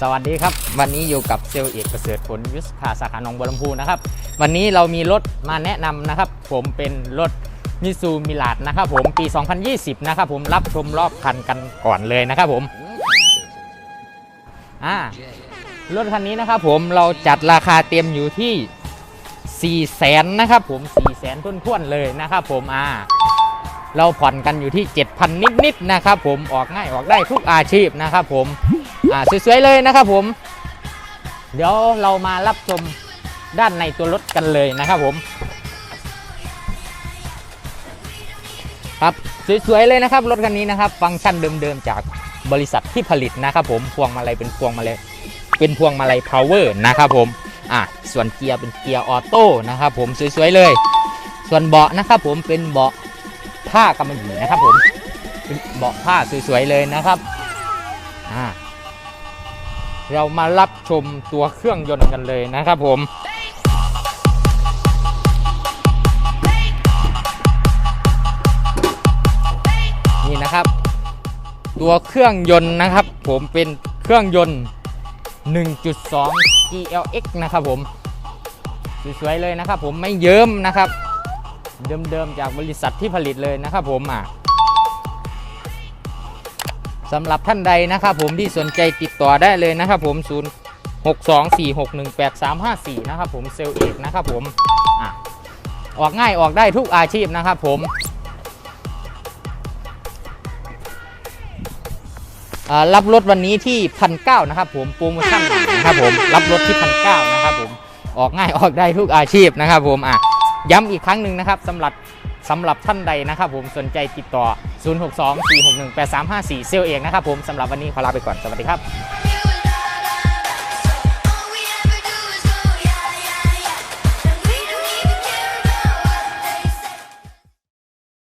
สวัสดีครับ วันนี้อยู่กับเซลล์เอกประเสริฐผลยุทธภาสาขาหนองบัวลำพูนะครับ วันนี้เรามีรถมาแนะนำนะครับ ผมเป็นรถมิซูมิลาดนะครับผมปี 2020 นะครับผมรับชมรอบคันกันก่อนเลยนะครับผมอ่ารถคันนี้นะครับผมเราจัดราคาเต็มอยู่ที่ 4 0 0แสนนะครับผม 4 0 0แสนท้นๆเลยนะครับผมอ่า เราผ่อนกันอยู่ที่ 7,000 นิดๆนะครับผมออกง่ายออกได้ทุกอาชีพนะครับผมอ่าสวยๆเลยนะครับผม เดี๋ยวเรามารับชมด้านในตัวรถกันเลยนะครับผม ครับสวยๆเลยนะครับรถคันนี้นะครับ ฟังก์ชันเดิมๆจากบริษัทที่ผลิตนะครับผมพวงมาลัยเป็นพวงมาลัยเป็นพวงมาลัยพาวเวอร์นะครับผมอะส่วนเกียร์เป็นเกียร์ออโต้นะครับผมสวยๆเลย ส่วนเบาะนะครับผมเป็นเบาะ ผ้ากำมะหยี่นะครับผมเป็นเบาะผ้าสวยๆเลยนะครับอ่าเรามารับชมตัวเครื่องยนต์กันเลยนะครับผมนี่นะครับ ตัวเครื่องยนต์นะครับ ผมเป็นเครื่องยนต์ 1.2 GLX นะครับผมสวยๆเลยนะครับ ผมไม่เยิ้มนะครับ เดิมๆจากบริษัทที่ผลิตเลยนะครับผมอะสำหรับท่านใดนะครับผมที่สนใจติดต่อได้เลยนะครับผม 0 6 2 4 6 1 8 3 5 4 นะครับผมเซลเอกนะครับผมอออกง่ายออกได้ทุกอาชีพนะครับผมรับรถวันนี้ที่พันเนะครับผมโปรโมชั่นนะครับผมรับรถที่พันเนะครับผมออกง่ายออกได้ทุกอาชีพนะครับผมอะ ย้ำอีกครั้งหนึ่งนะครับสำหรับสำหรับท่านใดนะครับผมสนใจติดต่อ 062 461 8354 เซลเอกนะครับผมสำหรับวันนี้ขอลาไปก่อน สวัสดีครับ